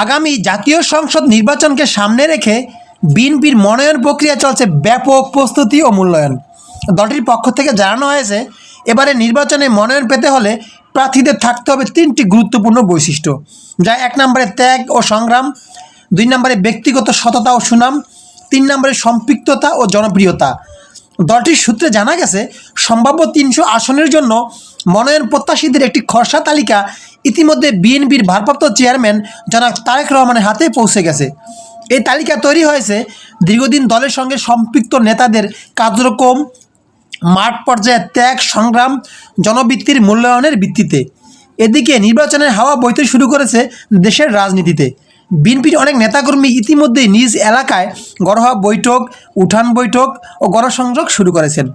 আগামী জাতীয় সংসদ নির্বাচনকে সামনে রেখে বিএনপির মনোনয়ন প্রক্রিয়া চলছে ব্যাপক প্রস্তুতি ও মূল্যায়ন। দলটির পক্ষ থেকে জানানো হয়েছে, এবারে নির্বাচনে মনোনয়ন পেতে হলে প্রার্থীদের থাকতে হবে তিনটি গুরুত্বপূর্ণ বৈশিষ্ট্য। যা এক নম্বরে ত্যাগ ও সংগ্রাম, দুই নম্বরে ব্যক্তিগত সততা ও সুনাম, তিন নম্বরে সম্পৃক্ততা ও জনপ্রিয়তা। দলটির সূত্রে জানা গেছে, সম্ভাব্য তিনশো আসনের জন্য মনোনয়ন প্রত্যাশীদের একটি খসড়া তালিকা ইতিমধ্যে বিএনপির ভারপ্রাপ্ত চেয়ারম্যান জনাব তারেক রহমানের হাতে পৌঁছে গেছে। এই তালিকা তৈরি হয়েছে দীর্ঘদিন দলের সঙ্গে সম্পৃক্ত নেতাদের কার্যক্রম, মাঠ পর্যায়ে ত্যাগ, সংগ্রাম, জনবৃত্তির মূল্যায়নের ভিত্তিতে। এদিকে নির্বাচনের হাওয়া বইতে শুরু করেছে দেশের রাজনীতিতে। বিএনপির অনেক নেতাকর্মী ইতিমধ্যেই নিজ এলাকায় গড়হা বৈঠক, উঠান বৈঠক ও গণসংযোগ শুরু করেছেন।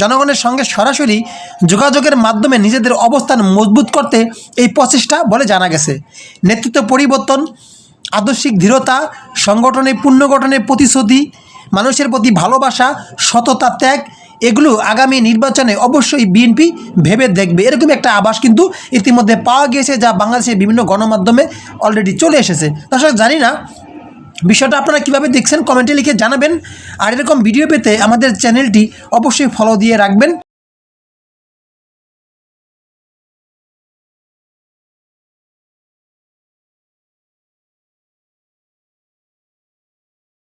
জনগণের সঙ্গে সরাসরি যোগাযোগের মাধ্যমে নিজেদের অবস্থান মজবুত করতে এই প্রচেষ্টা বলে জানা গেছে। নেতৃত্ব পরিবর্তন, আদর্শিক দৃঢ়তা সংগঠনে পুনর্গঠনের প্রতিশ্রুতি, মানুষের প্রতি ভালোবাসা, সততা, ত্যাগ এগুলো আগামী নির্বাচনে অবশ্যই বিএনপি ভেবে দেখবে। এরকম একটা আভাস কিন্তু ইতিমধ্যে পাওয়া গিয়েছে যা বাংলাদেশের বিভিন্ন গণমাধ্যমে অলরেডি চলে এসেছে। দর্শক, জানি না, বিষয়টা আপনারা কীভাবে দেখছেন? কমেন্টে লিখে জানাবেন। আর এরকম ভিডিও পেতে আমাদের চ্যানেলটি অবশ্যই ফলো দিয়ে রাখবেন।